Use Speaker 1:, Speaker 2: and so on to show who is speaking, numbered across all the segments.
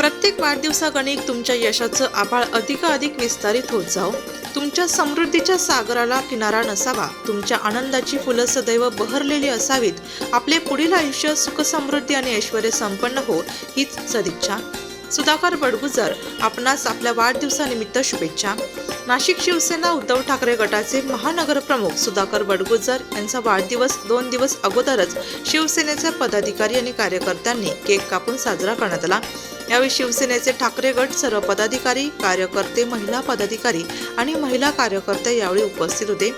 Speaker 1: प्रत्येक वाढदिवसागणिक तुमच्या यशाचं आभाळ अधिकाधिक विस्तारित होत जाओ तुमच्या समृद्धीच्या सागराला किनारा नसावा. तुमच्या आनंदाची फुलं सदैव बहरलेली असावीत. आपले पुढील आयुष्य सुखसमृद्धी आणि ऐश्वर संपन्न हो हीच सदिच्छा. सुधाकर बडगुजर आपणास आपल्या वाढदिवसानिमित्त शुभेच्छा. नाशिक शिवसेना उद्धव ठाकरे गटाचे महानगर प्रमुख सुधाकर बडगुजर यांचा वाढदिवस दोन दिवस अगोदरच शिवसेनेचे पदाधिकारी आणि कार्यकर्त्यांनी केक कापून साजरा करण्यात आला. यावेळी शिवसेनेचे ठाकरे गट सर्व पदाधिकारी कार्यकर्ते महिला पदाधिकारी आणि महिला कार्यकर्ते यावेळी उपस्थित होते.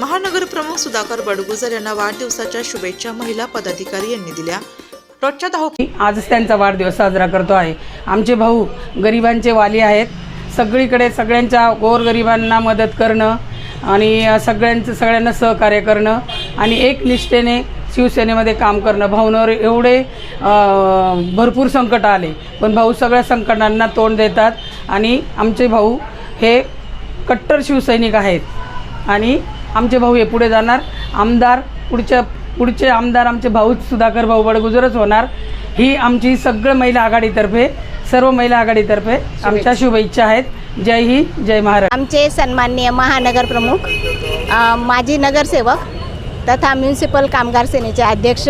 Speaker 1: महानगर प्रमुख सुधाकर बडगुजर यांना वाढदिवसाच्या शुभेच्छा महिला पदाधिकारी यांनी दिल्या. रोजच्या धाव
Speaker 2: आजच त्यांचा वाढदिवस साजरा करतो आहे. आमचे भाऊ गरिबांचे वाली आहेत. सगळीकडे सगळ्यांच्या गोरगरिबांना मदत करणं आणि सगळ्यांचं सगळ्यांना सहकार्य करणं आणि एक निष्ठेने शिवसेनेमध्ये काम करणं. भाऊंवर एवढे भरपूर संकट आले. पण भाऊ सगळ्या संकटांना तोंड देतात आणि आमचे भाऊ हे कट्टर शिवसैनिक आहेत. आणि आमचे भाऊ हे पुढे जाणार. आमदार पुढच्या पुढचे आमदार आमचे भाऊच सुधाकर भाऊ बडगुजरच होणार. ही आमची सगळं महिला आघाडीतर्फे सर्व महिला आघाडीतर्फे आमच्या शुभेच्छा. आहेत. जय हिंद जय महाराष्ट्र.
Speaker 3: आमचे सन्माननीय महानगर प्रमुख माजी नगरसेवक तथा म्युन्सिपल कामगार सेनेचे अध्यक्ष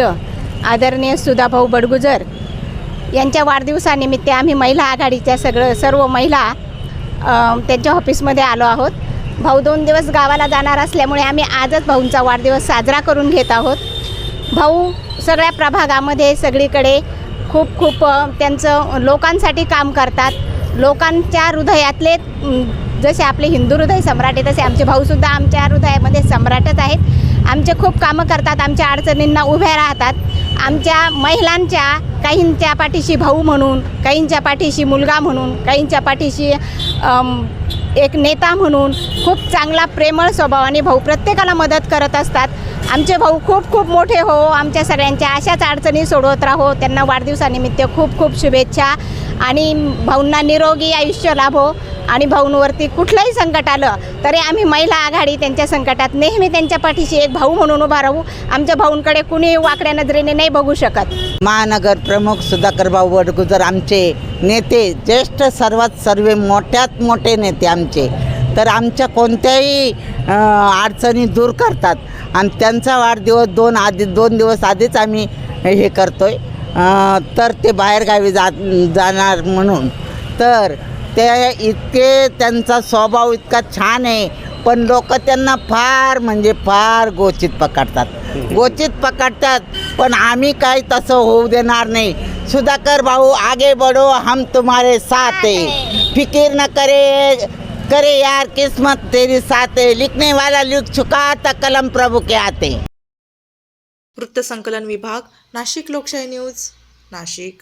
Speaker 3: आदरणीय सुधाभाऊ बडगुजर यांच्या वाढदिवसानिमित्त आम्ही महिला आघाडीच्या सगळं सर्व महिला त्यांच्या ऑफिसमध्ये आलो आहोत. भाऊ दोन दिवस गावाला जाणार असल्यामुळे आम्ही आजच भाऊंचा वाढदिवस साजरा करून घेत आहोत. भाऊ सगळ्या प्रभागामध्ये सगळीकडे खूप खूप त्यांचं लोकांसाठी काम करतात. लोकांच्या हृदयातले जसे आपले हिंदू हृदय सम्राट आहे तसे आमचे भाऊसुद्धा आमच्या हृदयामध्ये सम्राटच आहेत. आमचे खूप कामं करतात आमच्या अडचणींना उभ्या राहतात. आमच्या महिलांच्या काहींच्या पाठीशी भाऊ म्हणून काहींच्या पाठीशी मुलगा म्हणून काहींच्या पाठीशी एक नेता म्हणून खूप चांगला प्रेमळ स्वभावाने भाऊ प्रत्येकाला मदत करत असतात. आमचे भाऊ खूप खूप मोठे हो. आमच्या सगळ्यांच्या अशाच अडचणी सोडवत राहो. त्यांना वाढदिवसानिमित्त खूप खूप शुभेच्छा आणि भाऊंना निरोगी आयुष्य लाभो. आणि भाऊंवरती कुठलंही संकट आलं तरी आम्ही महिला आघाडी त्यांच्या संकटात नेहमी त्यांच्या पाठीशी एक भाऊ म्हणून उभा राहू. आमच्या भाऊंकडे कुणी वाकड्या नजरेने नाही बघू शकत.
Speaker 4: महानगर प्रमुख सुधाकर भाऊ वडगुजर आमचे नेते ज्येष्ठ सर्वात सर्व मोठ्यात मोठे नेते आमचे. तर आमच्या कोणत्याही अडचणी दूर करतात. आणि त्यांचा वाढदिवस दोन आधी दोन दिवस आधीच आम्ही हे करतो आहे तर ते बाहेरगावी जा जाणार म्हणून. तर ते इतके त्यांचा स्वभाव इतका छान आहे. पण लोक त्यांना फार म्हणजे फार गोचित पकडतात. गोचित पकडतात पण आम्ही काही तसं होऊ देणार नाही. सुधाकर भाऊ आगे बढ़ो हम तुम्हारे साथ है. फिकिर न करे करे यार किस्मत तेरी साथ है. लिखने वाला लिख चुका था कलम प्रभु के आते
Speaker 1: वृत्तसंकलन विभाग नाशिक लोकशाही न्यूज नाशिक.